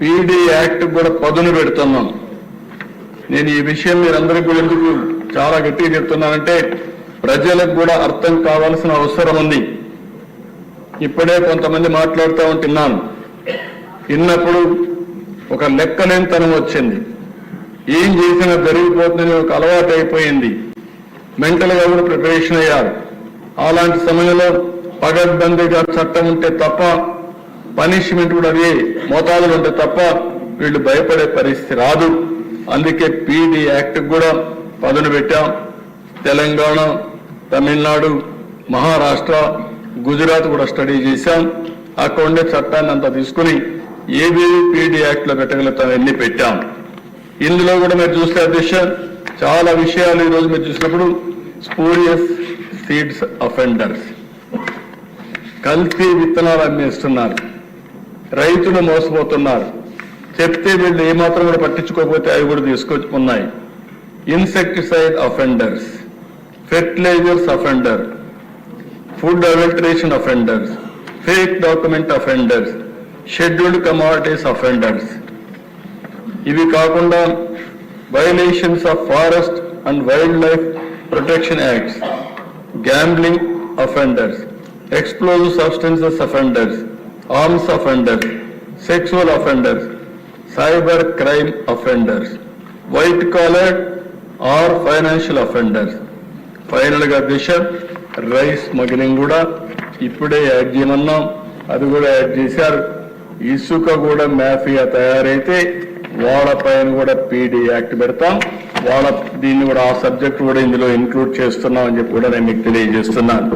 PD act కూడా పదును పెడుతున్నాను నేను ఈ విషయం మీరందరికీ కూడా ఎందుకు చాలా గట్టిగా చెప్తున్నానంటే ప్రజలకు కూడా అర్థం కావాల్సిన అవసరం ఉంది. ఇప్పుడే కొంతమంది మాట్లాడుతూ ఉంటున్నాను విన్నప్పుడు ఒక లెక్కలేనితనం వచ్చింది. ఏం చేసినా జరిగిపోతుందని ఒక అలవాటు అయిపోయింది. మెంటల్గా కూడా ప్రిపరేషన్ అయ్యారు. అలాంటి సమయంలో పగడ్బందీగా చట్టం ఉంటే తప్ప పనిష్మెంట్ కూడా అదే మోతాదులు ఉంటే తప్ప వీళ్ళు భయపడే పరిస్థితి రాదు. అందుకే పీడీ యాక్ట్ కూడా పదును పెట్టాం. తెలంగాణ తమిళనాడు మహారాష్ట్ర గుజరాత్ కూడా స్టడీ చేశాం. అక్కడ ఉండే చట్టాన్ని అంతా తీసుకుని ఏవేవి పీడీ యాక్ట్లో పెట్టగలుగుతాం అన్ని పెట్టాం. ఇందులో కూడా మీరు చూస్తే అధ్యక్ష చాలా విషయాలు ఈ రోజు మీరు చూసినప్పుడు స్పూరియస్ సీడ్స్ అఫెండర్స్ కల్తీ విత్తనాలు అమ్మేస్తున్నారు. రైతులు మోసపోతున్నారు. చెప్తే వీళ్ళు ఏమాత్రం కూడా పట్టించుకోకపోతే అవి కూడా తీసుకొచ్చి ఉన్నాయి insecticide offenders fertilizers offender food adulteration offenders fake document offenders scheduled commodities offenders ఇవి కాకుండా violations of forest and wildlife protection acts gambling offenders explosive substances offenders arms offenders sexual offenders cyber crime offenders white collar or financial offenders ఫైనల్గా బిషప్ rice smuggling కూడా ఇప్పుడే add చేయమన్నాం. అది కూడా add చేశారు. ఇసుక కూడా మాఫియా తయారైతే వాళ్ళ పైన కూడా పీడీ యాక్ట్ పెడతాం. వాళ్ళ దీన్ని కూడా ఆ సబ్జెక్ట్ కూడా ఇందులో ఇంక్లూడ్ చేస్తున్నాం అని చెప్పి కూడా నేను మీకు తెలియజేస్తున్నాను.